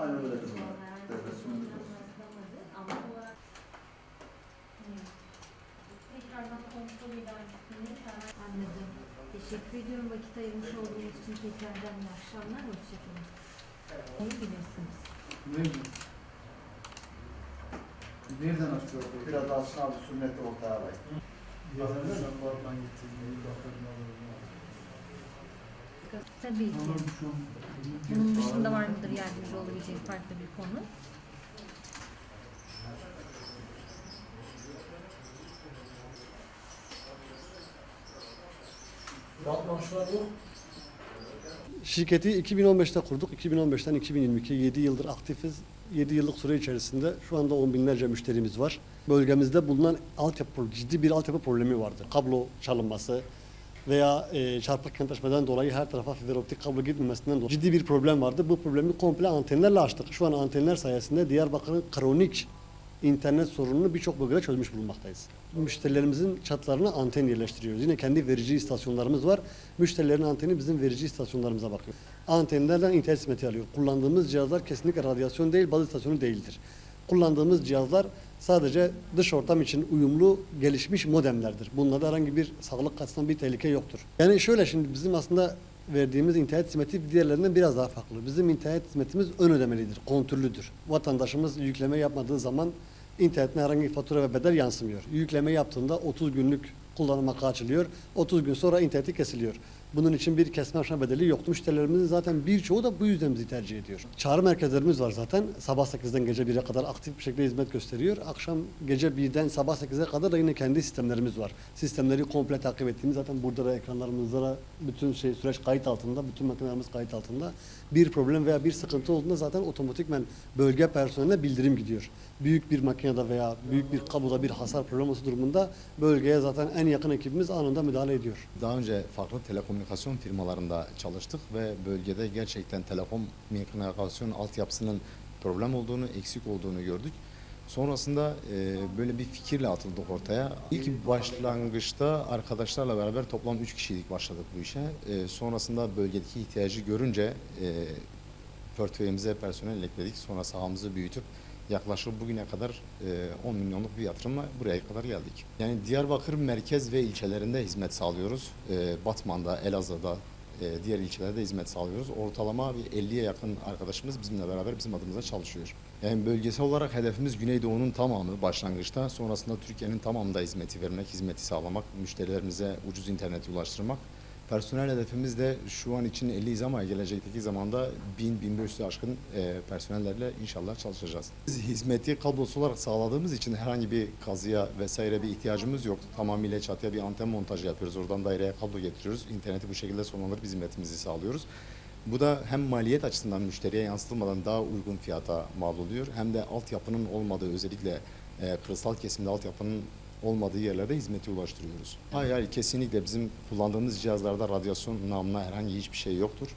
Aynen öyle. Devlet olsun. Anladım. Teşekkür ediyorum vakit ayırmış olduğunuz için tekrardan iyi akşamlar. Hoşçakalın. İyi bilirsiniz. Nereden? Nereden açıyor bu? Biraz açsın abi sünneti ortaya arayın. Tabii ki. Bunun dışında var mıdır yardımcı olabilecek farklı bir konu? Şirketi 2015'te kurduk. 2015'ten 2022 7 yıldır aktifiz. 7 yıllık süre içerisinde şu anda on binlerce müşterimiz var. Bölgemizde bulunan altyapı, ciddi bir altyapı problemi vardı. Kablo çalınması veya e, çarpık kentleşmeden dolayı her tarafa fiber optik kablo gitmemesinden dolayı ciddi bir problem vardı. Bu problemi komple antenlerle açtık. Şu an antenler sayesinde Diyarbakır'ın kronik internet sorununu birçok bölgede çözmüş bulunmaktayız. Müşterilerimizin çatlarına anten yerleştiriyoruz. Yine kendi verici istasyonlarımız var. Müşterilerin anteni bizim verici istasyonlarımıza bakıyor. Antenlerden internet hizmeti alıyor. Kullandığımız cihazlar kesinlikle radyasyon değil, baz istasyonu değildir. Kullandığımız cihazlar sadece dış ortam için uyumlu, gelişmiş modemlerdir. Bunlarda herhangi bir sağlık açısından bir tehlike yoktur. Yani şöyle şimdi bizim aslında verdiğimiz internet hizmeti diğerlerinden biraz daha farklı. Bizim internet hizmetimiz ön ödemelidir, kontürlüdür. Vatandaşımız yükleme yapmadığı zaman internetine herhangi bir fatura ve bedel yansımıyor. Yükleme yaptığında 30 günlük kullanım hakkı açılıyor. 30 gün sonra interneti kesiliyor. Bunun için bir kesme aşma bedeli yok. Müşterilerimizin zaten birçoğu da bu yüzden bizi tercih ediyor. Çağrı merkezlerimiz var zaten. Sabah 8'den gece 1'e kadar aktif bir şekilde hizmet gösteriyor. Akşam gece 1'den sabah 8'e kadar da yine kendi sistemlerimiz var. Sistemleri komple takip ettiğimiz zaten burada da ekranlarımızda da bütün şey süreç kayıt altında, bütün makinelerimiz kayıt altında. Bir problem veya bir sıkıntı olduğunda zaten otomatikmen bölge personeline bildirim gidiyor. Büyük bir makinede veya büyük bir kabloda bir hasar problem olması durumunda bölgeye zaten en yakın ekibimiz anında müdahale ediyor. Daha önce farklı telekomünikasyon firmalarında çalıştık ve bölgede gerçekten telekomünikasyon altyapısının problem olduğunu, eksik olduğunu gördük. Sonrasında e, böyle bir fikirle atıldık ortaya. İlk başlangıçta arkadaşlarla beraber toplam 3 kişilik başladık bu işe. E, sonrasında bölgedeki ihtiyacı görünce e, portföyümüze personel ekledik. Sonra sahamızı büyütüp yaklaşık bugüne kadar e, 10 milyonluk bir yatırımla buraya kadar geldik. Yani Diyarbakır merkez ve ilçelerinde hizmet sağlıyoruz. E, Batman'da, Elazığ'da, e, diğer ilçelerde hizmet sağlıyoruz. Ortalama bir 50'ye yakın arkadaşımız bizimle beraber bizim adımıza çalışıyor. Yani bölgesel olarak hedefimiz Güneydoğu'nun tamamı başlangıçta. Sonrasında Türkiye'nin tamamında hizmeti vermek, hizmeti sağlamak, müşterilerimize ucuz interneti ulaştırmak. Personel hedefimiz de şu an için 50'yiz ama gelecekteki zamanda 1000-1500'e aşkın e, personellerle inşallah çalışacağız. Biz hizmeti kablosuz olarak sağladığımız için herhangi bir kazıya vesaire bir ihtiyacımız yok. Tamamıyla çatıya bir anten montajı yapıyoruz. Oradan daireye kablo getiriyoruz. İnterneti bu şekilde sonlandırıp hizmetimizi sağlıyoruz. Bu da hem maliyet açısından müşteriye yansıtılmadan daha uygun fiyata mal oluyor. Hem de altyapının olmadığı özellikle e, kırsal kesimde altyapının olmadığı yerlerde hizmeti ulaştırıyoruz. Hayır hayır kesinlikle bizim kullandığımız cihazlarda radyasyon namına herhangi hiçbir şey yoktur.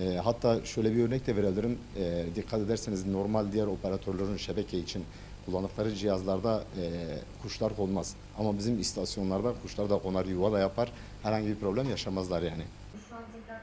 E, hatta şöyle bir örnek de verebilirim. E, dikkat ederseniz normal diğer operatörlerin şebeke için kullandıkları cihazlarda e, kuşlar konmaz. Ama bizim istasyonlarda kuşlar da konar, yuva da yapar. Herhangi bir problem yaşamazlar yani. şu an tekrar